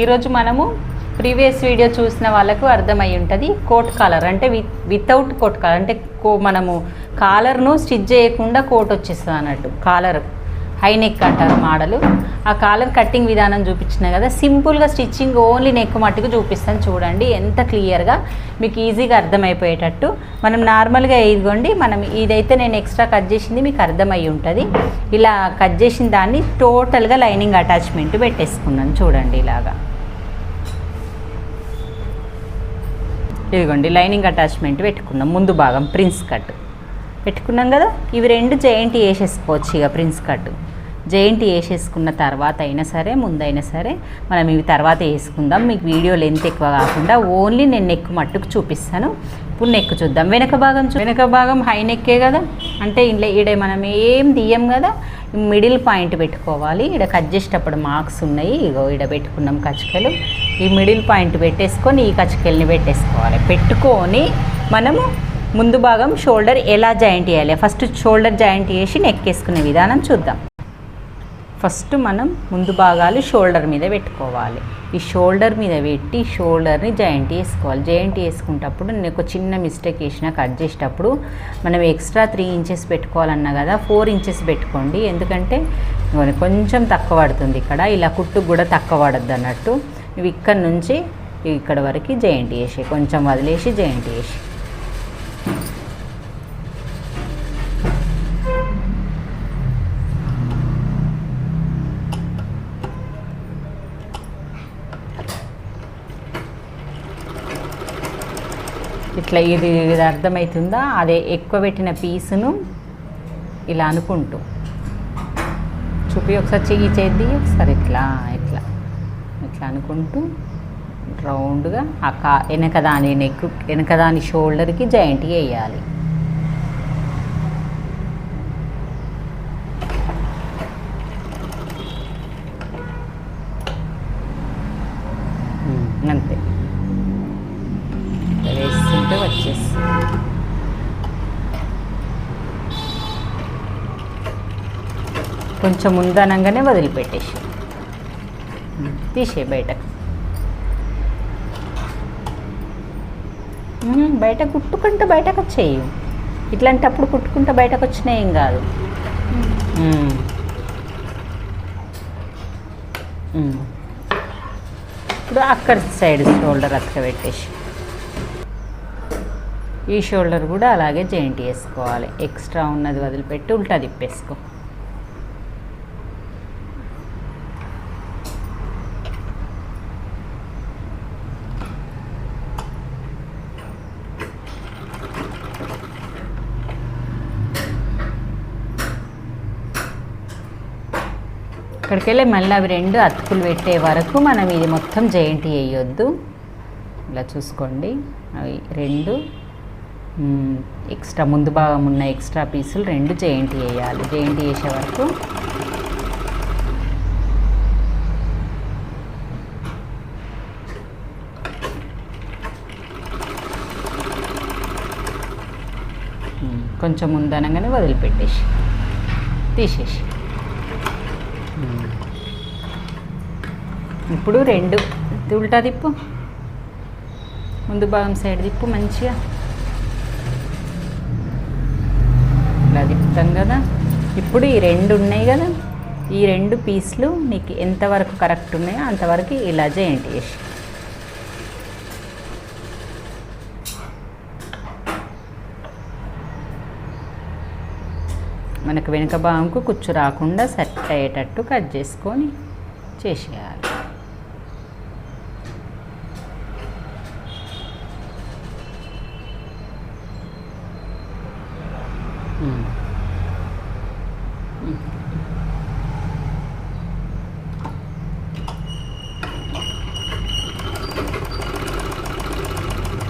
ఈరోజు మనము previous video చూసిన వాళ్ళకు అర్థమై ఉంటుంది. కోట్ కాలర్ అంటే విత్ వితౌట్ కోట్ కాలర్ అంటే కో మనము కాలర్ను స్టిచ్ చేయకుండా కోట్ వచ్చేస్తుంది అన్నట్టు కాలర్ హై నెక్ అంటారు మోడలు. ఆ కాలర్ కట్టింగ్ విధానం చూపించిన కదా సింపుల్గా స్టిచ్చింగ్ ఓన్లీ నెక్ మట్టుకు చూపిస్తాను చూడండి ఎంత క్లియర్గా మీకు ఈజీగా అర్థమైపోయేటట్టు. మనం నార్మల్గా ఇదిగోండి మనం ఇదైతే నేను ఎక్స్ట్రా కట్ చేసింది మీకు అర్థమై ఉంటుంది. ఇలా కట్ చేసిన దాన్ని టోటల్గా లైనింగ్ అటాచ్మెంట్ పెట్టేసుకున్నాను చూడండి ఇలాగా. ఇదిగోండి లైనింగ్ అటాచ్మెంట్ పెట్టుకున్నాం. ముందు భాగం ప్రిన్స్ కట్ పెట్టుకున్నాం కదా? ఇవి రెండు జెయింట్ వేసేసుకోవచ్చు ఇక ప్రిన్స్ కట్ జెయింట్ వేసేసుకున్న తర్వాత అయినా సరే ముందైనా సరే మనం ఇవి తర్వాత వేసుకుందాం. మీకు వీడియో లెంత్ ఎక్కువ కాకుండా ఓన్లీ నేను నెక్ మట్టుకు చూపిస్తాను. ఇప్పుడు నెక్ చూద్దాం. వెనక భాగం చూ వెనక భాగం హై నెక్కే కదా? అంటే ఇంట్లో ఈడ మనం ఏం తీయం కదా? మిడిల్ పాయింట్ పెట్టుకోవాలి. ఇక్కడ కట్ చేసేటప్పుడు మార్క్స్ ఉన్నాయి. ఇగో ఈడ పెట్టుకున్నాం కచ్చికలు. ఈ మిడిల్ పాయింట్ పెట్టేసుకొని ఈ కచ్చికల్ని పెట్టేసుకోవాలి. పెట్టుకొని మనము ముందు భాగం షోల్డర్ ఎలా జాయింట్ చేయాలి? ఫస్ట్ షోల్డర్ జాయింట్ చేసి నెక్ వేసుకునే విధానం చూద్దాం. ఫస్ట్ మనం ముందు భాగాలు షోల్డర్ మీద పెట్టుకోవాలి. ఈ షోల్డర్ మీద పెట్టి షోల్డర్ని జాయింట్ చేసుకోవాలి. జాయింట్ చేసుకునేటప్పుడు నేను ఒక చిన్న మిస్టేక్ చేసిన కట్ చేసేటప్పుడు మనం ఎక్స్ట్రా త్రీ ఇంచెస్ పెట్టుకోవాలన్నా కదా ఫోర్ ఇంచెస్ పెట్టుకోండి. ఎందుకంటే కొంచెం తక్కువ పడుతుంది ఇక్కడ. ఇలా కుట్టు కూడా తక్కువ పడద్దు అన్నట్టు. ఇవి ఇక్కడ నుంచి ఇక్కడ వరకు జాయింట్ చేసి కొంచెం వదిలేసి జాయింట్ చేసి ఇట్లా ఇది ఇది అర్థమవుతుందా అదే ఎక్కువ పెట్టిన పీసును ఇలా అనుకుంటూ. చూపి ఒకసారి చెయ్యి చేద్ది ఒకసారి ఇట్లా ఇట్లా ఇట్లా అనుకుంటూ రౌండ్గా ఆ కా వెనక దాని నెక్ వెనక దాని షోల్డర్కి జాయింట్ వేయాలి ఉమ్, అంతే. కొంచెం ఉందనంగానే వదిలిపెట్టేసి. తీసే బయటకు. బయట కుట్టుకుంటే బయటకు వచ్చేయి. ఇట్లాంటప్పుడు కుట్టుకుంటే బయటకు వచ్చినా ఏం కాదు. ఇప్పుడు అక్కడ సైడ్ షోల్డర్ అక్క పెట్టేసి. ఈ షోల్డర్ కూడా అలాగే జాయింట్ చేసుకోవాలి. ఎక్స్ట్రా ఉన్నది వదిలిపెట్టి ఉల్టా తిప్పేసుకో. అక్కడికి వెళ్ళి మళ్ళీ అవి రెండు అతుకులు పెట్టే వరకు మనం ఇది మొత్తం జాయింట్ వేయొద్దు ఇలా చూసుకోండి. అవి రెండు ఎక్స్ట్రా ముందు భాగం ఉన్న ఎక్స్ట్రా పీసులు రెండు జాయింట్ వేయాలి జాయింట్ చేసే వరకు కొంచెం ముందనగానే వదిలిపెట్టేసి తీసేసి. ఇప్పుడు రెండు. ఉల్టా తిప్పు. ముందు భాగం సైడ్ తిప్పు మంచిగా. ఇలా తిప్పుతాం కదా. ఇప్పుడు ఈ రెండు ఉన్నాయి కదా. ఈ రెండు పీసులు నీకు ఎంతవరకు కరెక్ట్ ఉన్నాయో అంతవరకు ఇలా చేయండి చేసి మనకు వెనుక భాగంకు కుచ్చు రాకుండా సెట్ అయ్యేటట్టు కట్ చేసుకొని చేసేయాలి.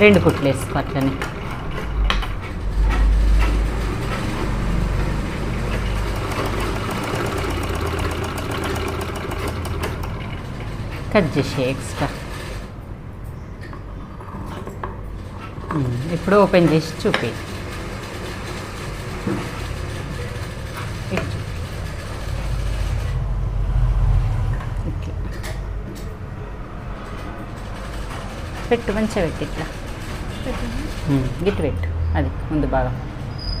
రెండు కుట్లు వేసుకో అట్లనే. కట్ చేసే ఎక్స్ట్రా ఇప్పుడు ఓపెన్ చేసి చూపి. పెట్టు మంచిగా పెట్టు ఇట్లా. గిట్టు పెట్టు. అది ముందు బాగా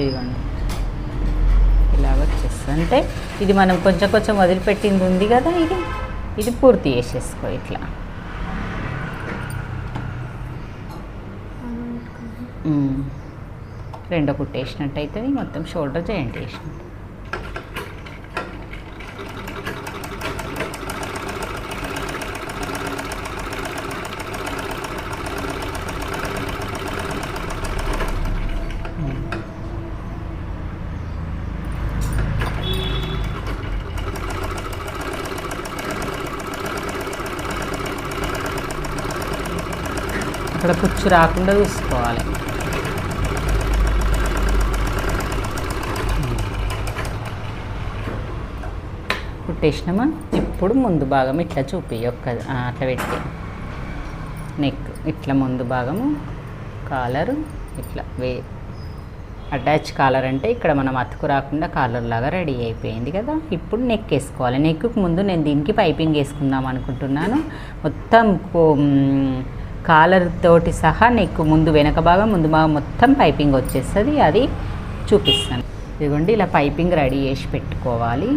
ఇదిగోండి. ఇలాగ వచ్చేస్తుంది అంటే ఇది మనం కొంచెం కొంచెం వదిలిపెట్టింది ఉంది కదా ఇది? ఇది పూర్తి చేసేసుకో ఇట్లా. రెండో కుట్టేసినట్టు అవుతుంది మొత్తం షోల్డర్ జాయింట్ వేసినట్టు అక్కడ పుచ్చు రాకుండా చూసుకోవాలి. కుట్టేసినామా? ఇప్పుడు ముందు భాగం ఇట్లా చూపి ఒక్క అట్లా పెట్టి. నెక్ ఇట్లా ముందు భాగము కాలరు ఇట్లా వే అటాచ్ కాలర్ అంటే ఇక్కడ మనం అతుకు రాకుండా కాలర్ లాగా రెడీ అయిపోయింది కదా. ఇప్పుడు నెక్ వేసుకోవాలి. నెక్కు ముందు నేను దీనికి పైపింగ్ వేసుకుందాం అనుకుంటున్నాను. మొత్తం కో- కాలర్ తోటి సహా నెక్ ముందు వెనక భాగం ముందు భాగం మొత్తం పైపింగ్ వచ్చేస్తుంది. అది చూపిస్తాను. ఇదిగోండి ఇలా పైపింగ్ రెడీ చేసి పెట్టుకోవాలి.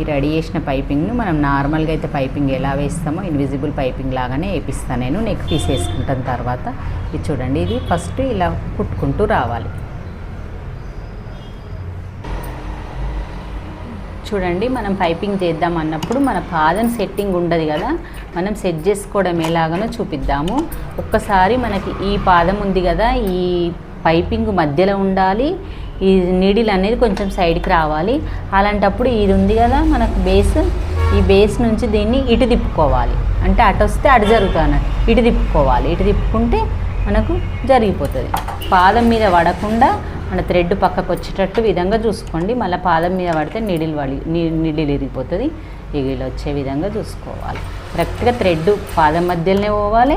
ఈ రెడీ చేసిన పైపింగ్ను మనం నార్మల్గా అయితే పైపింగ్ ఎలా వేస్తామో ఇన్విజిబుల్ పైపింగ్ లాగానే వేపిస్తాను నేను. నెక్ పీస్ వేసుకుంటాను తర్వాత. ఇది చూడండి ఇది ఫస్ట్ ఇలా కుట్టుకుంటూ రావాలి. చూడండి మనం పైపింగ్ చేద్దాం అన్నప్పుడు మన పాదం సెట్టింగ్ ఉండదు కదా. మనం సెట్ చేసుకోవడం ఎలాగనో చూపిద్దాము. ఒక్కసారి మనకి ఈ పాదం ఉంది కదా ఈ పైపింగ్ మధ్యలో ఉండాలి. ఈ నీడిల్ అనేది కొంచెం సైడ్కి రావాలి. అలాంటప్పుడు ఇది ఉంది కదా మనకు బేస్ ఈ బేస్ నుంచి దీన్ని ఇటు తిప్పుకోవాలి. అంటే అటు వస్తే అటు జరుగుతుంది ఇటు తిప్పుకోవాలి. ఇటు తిప్పుకుంటే మనకు జరిగిపోతుంది. పాదం మీద పడకుండా మన థ్రెడ్ పక్కకు వచ్చేటట్టు విధంగా చూసుకోండి. మళ్ళీ పాదం మీద పడితే నీడిల్ వడి నీడిల్ ఇరిగిపోతుంది ఇగిలి వచ్చే విధంగా చూసుకోవాలి. కరెక్ట్గా థ్రెడ్ పాదం మధ్యలోనే పోవాలి.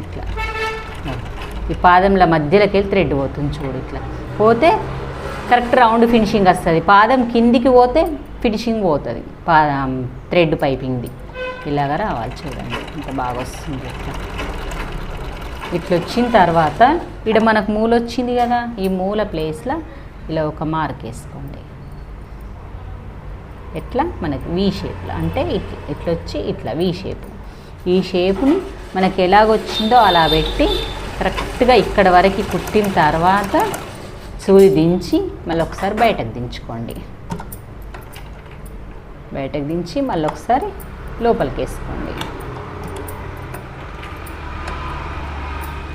ఇట్లా. ఈ పాదంల మధ్యలోకి వెళ్ళి థ్రెడ్ పోతుంది చూడు ఇట్లా. పోతే కరెక్ట్ రౌండ్ ఫినిషింగ్ వస్తుంది. పాదం కిందికి పోతే ఫినిషింగ్ పోతుంది. పాదం థ్రెడ్ పైపింగ్ది. ఇలాగా రావాలి చూడండి. ఇంత బాగా వస్తుంది ఇట్లా. ఇట్లా వచ్చిన తర్వాత ఇక్కడ మనకు మూల వచ్చింది కదా ఈ మూల ప్లేస్లో ఇలా ఒక మార్క్ వేసుకోండి. ఎట్లా? మనకి వి షేప్లో అంటే ఇట్లా ఇట్లా వచ్చి ఇట్లా వి షేప్ ఈ షేప్ని మనకి ఎలాగొచ్చిందో అలా పెట్టి కరెక్ట్గా ఇక్కడ వరకు కుట్టిన తర్వాత సూది దించి మళ్ళీ ఒకసారి బయటకు దించుకోండి. బయటకు దించి మళ్ళీ ఒకసారి లోపలికి వేసుకోండి.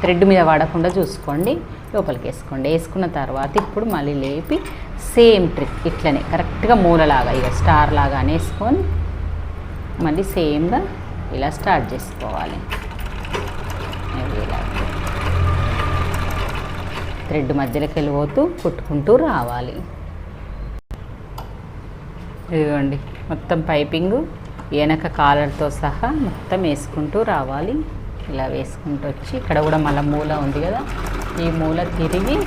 థ్రెడ్ మీద వాడకుండా చూసుకోండి లోపలికి వేసుకోండి వేసుకున్న తర్వాత ఇప్పుడు మళ్ళీ లేపి సేమ్ ట్రిక్ ఇట్లనే కరెక్ట్గా మూలలాగా ఇక స్టార్ లాగా అనేసుకొని మళ్ళీ సేమ్గా ఇలా స్టార్ట్ చేసుకోవాలి. ఇలా. థ్రెడ్ మధ్యలోకి వెళ్ళిపోతూ కుట్టుకుంటూ రావాలి. ఇదిగోండి మొత్తం పైపింగ్ వెనక కాలర్తో సహా మొత్తం వేసుకుంటూ రావాలి. ఇలా వేసుకుంటూ వచ్చి ఇక్కడ కూడా మళ్ళీ మూల ఉంది కదా ఈ మూల తిరిగి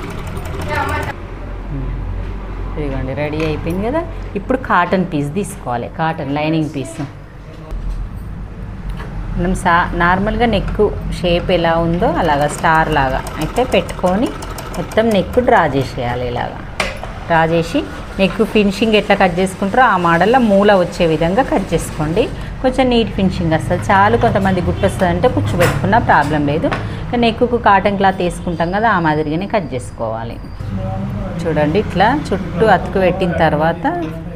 ఇదిగోండి రెడీ అయిపోయింది కదా. ఇప్పుడు కాటన్ పీస్ తీసుకోవాలి కాటన్ లైనింగ్ పీస్ మనం సా నార్మల్గా నెక్ షేప్ ఎలా ఉందో అలాగా స్టార్ లాగా అయితే పెట్టుకొని మొత్తం నెక్ డ్రా చేసేయాలి ఇలాగా. డ్రా చేసి నెక్ ఫినిషింగ్ ఎట్లా కట్ చేసుకుంటారో ఆ మోడల్లో మూల వచ్చే విధంగా కట్ చేసుకోండి. కొంచెం నీట్ ఫినిషింగ్ వస్తుంది చాలు కొంతమంది గుట్టొస్తుంది అంటే కూర్చోబెట్టుకున్న ప్రాబ్లం లేదు. నెక్కు కాటన్ క్లాత్ వేసుకుంటాం కదా ఆ మాదిరిగానే కట్ చేసుకోవాలి. చూడండి ఇట్లా చుట్టూ అతుకు పెట్టిన తర్వాత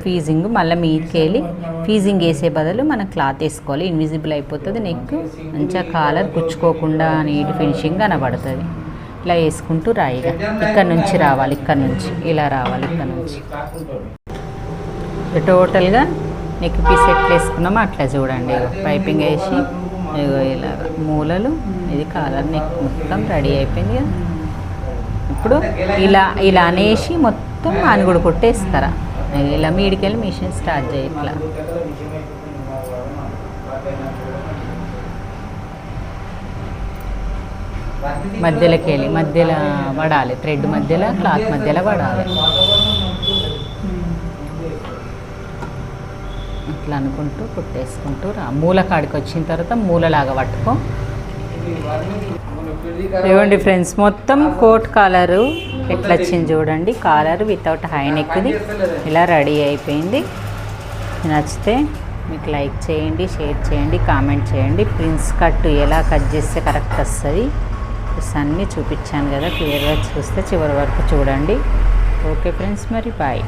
ఫీజింగ్ మళ్ళీ మీదకి వెళ్ళి ఫీజింగ్ వేసే బదులు మనం క్లాత్ వేసుకోవాలి. ఇన్విజిబుల్ అయిపోతుంది నెక్ మంచిగా కాలర్ కుచ్చుకోకుండా నీట్ ఫినిషింగ్ కనబడుతుంది. ఇలా వేసుకుంటూ రాయిగా. ఇక్కడ నుంచి రావాలి ఇక్కడ నుంచి. ఇలా రావాలి ఇక్కడ నుంచి. టోటల్గా నెక్ పీస్ ఎట్లా వేసుకున్నామో అట్లా చూడండి. పైపింగ్ వేసి ఇగో ఇలా మూలలు ఇది కాలర్ నెక్ మొత్తం రెడీ అయిపోయింది కదా. ఇప్పుడు ఇలా ఇలా అనేసి మొత్తం ఆనుగుడు కొట్టేస్తారా? ఇలా మీడికెళ్ళి మిషన్ స్టార్ట్ చేయి ఇట్లా. మధ్యలోకి వెళ్ళి మధ్యలో పడాలి థ్రెడ్ మధ్యలో క్లాత్ మధ్యలో పడాలి. ఇట్లా అనుకుంటూ కుట్టేసుకుంటూ రా. మూల కాడికి వచ్చిన తర్వాత మూలలాగా పట్టుకో. ఇవ్వండి ఫ్రెండ్స్ మొత్తం కోట్ కాలరు ఎట్లా వచ్చింది చూడండి. కాలర్ వితౌట్ హై నెక్ది ఇలా రెడీ అయిపోయింది. నచ్చితే మీకు లైక్ చేయండి షేర్ చేయండి కామెంట్ చేయండి. ప్రిన్స్ కట్ ఎలా కట్ చేస్తే కరెక్ట్ వస్తుంది. అన్నీ చూపించాను కదా క్లియర్గా చూస్తే చివరి వరకు చూడండి. ఓకే ఫ్రెండ్స్ మరి బాయ్.